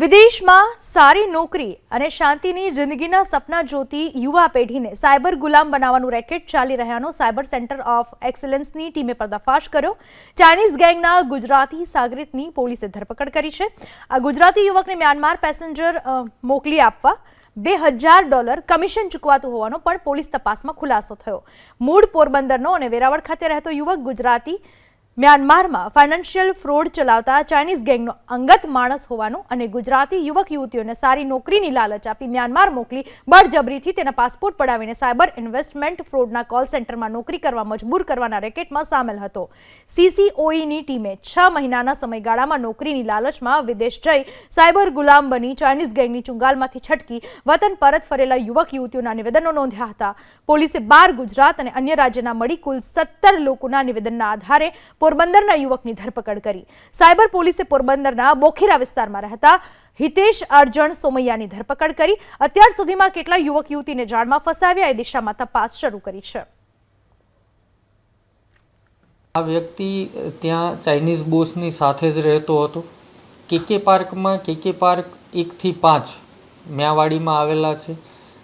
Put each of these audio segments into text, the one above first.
વિદેશમાં સારી નોકરી અને શાંતિની જિંદગીના સપના જોતી યુવા પેઢીને સાયબર ગુલામ બનાવવાનું રેકેટ ચાલી રહ્યાનો સાયબર સેન્ટર ઓફ એક્સલન્સની ટીમે પર્દાફાશ કર્યો. ચાઇનીઝ ગેંગના ગુજરાતી સાગરિતની પોલીસે ધરપકડ કરી છે. આ ગુજરાતી યુવકને મ્યાનમાર પેસેન્જર મોકલી આપવા બે હજાર ડોલર કમિશન ચૂકવાતું હોવાનો પણ પોલીસ તપાસમાં ખુલાસો થયો. મૂળ પોરબંદરનો અને વેરાવળ ખાતે રહેતો યુવક ગુજરાતી મ્યાનમારમાં ફાઇનાન્શિયલ ફ્રોડ ચલાવતા ચાઇનીઝ ગેંગનો અંગત માણસ હોવાનું અને ગુજરાતી યુવક યુવતીઓને સારી નોકરીની લાલચ આપી મ્યાનમાર મોકલી બળજબરીથી તેના પાસપોર્ટ પડાવીને સાયબર ઇન્વેસ્ટમેન્ટ ફ્રોડના કોલ સેન્ટરમાં નોકરી કરવા મજબૂર કરવાના રેકેટમાં સામેલ હતો. સીસીઓઈની ટીમે છ મહિનાના સમયગાળામાં નોકરીની લાલચમાં વિદેશ જઈ સાયબર ગુલામ બની ચાઇનીઝ ગેંગની ચુંગાલમાંથી છટકી વતન પરત ફરેલા યુવક યુવતીઓના નિવેદનો નોંધ્યા હતા. પોલીસે બાર ગુજરાત અને અન્ય રાજ્યના મળી કુલ સત્તર લોકોના નિવેદનના આધારે પોરબંદરના યુવકની ધરપકડ કરી. સાયબર પોલીસે પોરબંદરના બોખીરા વિસ્તારમાં રહેતા હિતેશ અર્જણ સોમૈયાની ધરપકડ કરી. અત્યાર સુધીમાં કેટલા યુવક યુવતીને જાળમાં ફસાવ્યા એ દિશામાં તપાસ શરૂ કરી છે. આ વ્યક્તિ ત્યાં ચાઇનીઝ બોસની સાથે જ રહેતો હતો. કેકે પાર્કમાં કેકે પાર્ક એકથી પાંચ મ્યાવાડીમાં આવેલા છે.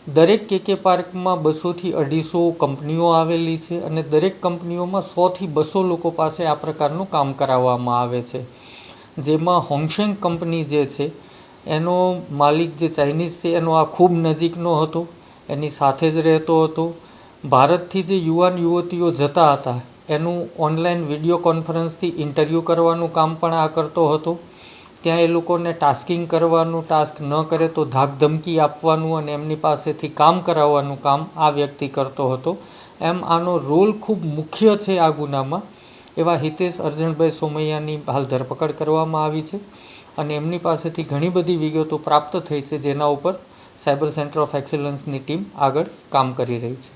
દરેક કેકે પાર્કમાં બસોથી અઢીસો કંપનીઓ આવેલી છે અને દરેક કંપનીઓમાં સોથી બસો લોકો પાસે આ પ્રકારનું કામ કરાવવામાં આવે છે. જેમાં હોંગશેંગ કંપની જે છે, એનો માલિક જે ચાઇનીઝ છે, એનો આ ખૂબ નજીકનો હતો, એની સાથે જ રહેતો હતો. ભારતથી જે યુવાન યુવતીઓ જતા હતા, એનું ઓનલાઈન વીડિયો કોન્ફરન્સથી ઇન્ટરવ્યૂ કરવાનું કામ પણ આ કરતો હતો. ત્યાં એ લોકોને ટાસ્કિંગ કરવાનું, ટાસ્ક ન કરે તો ધાક ધમકી આપવાનું અને એમની પાસેથી કામ કરાવવાનું કામ આ વ્યક્તિ કરતો હતો. એમ આનો રોલ ખૂબ મુખ્ય છે આ ગુનામાં. એવા હિતેશ, અર્જણભાઈ સોમૈયાની હાલ ધરપકડ કરવામાં આવી છે અને એમની પાસેથી ઘણી બધી વિગતો પ્રાપ્ત થઈ છે જેના ઉપર સાયબર સેન્ટર ઓફ એક્સેલન્સની ટીમ આગળ કામ કરી રહી છે.